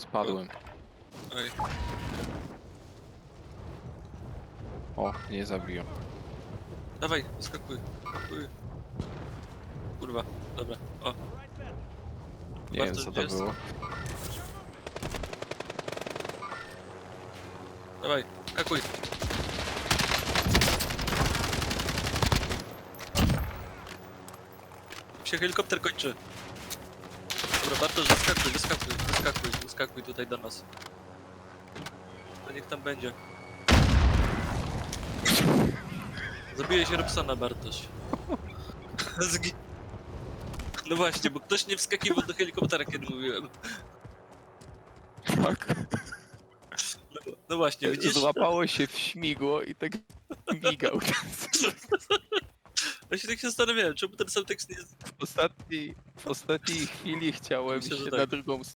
Spadłem. Oj, O, nie zabiją. dawaj, skakuj. skakuj. Kurwa, dobra. O, Nie wiem co to jest? było. dawaj, skakuj. się helikopter kończy. Dobra, Bartosz, wyskakuj, wyskakuj, wyskakuj, wyskakuj tutaj do nas. To niech tam będzie. Zabiłeś Robsona, Bartosz. Zgi... No właśnie, bo ktoś nie wskakiwał do helikoptera, kiedy mówiłem. Tak. No, no właśnie, widzisz? Złapało się w śmigło i tak migał. Ja się tak się zastanawiałem, czemu ten sam tekst nie jest... W ostatniej, w ostatniej chwili chciałem Myślę, że tak. na drugą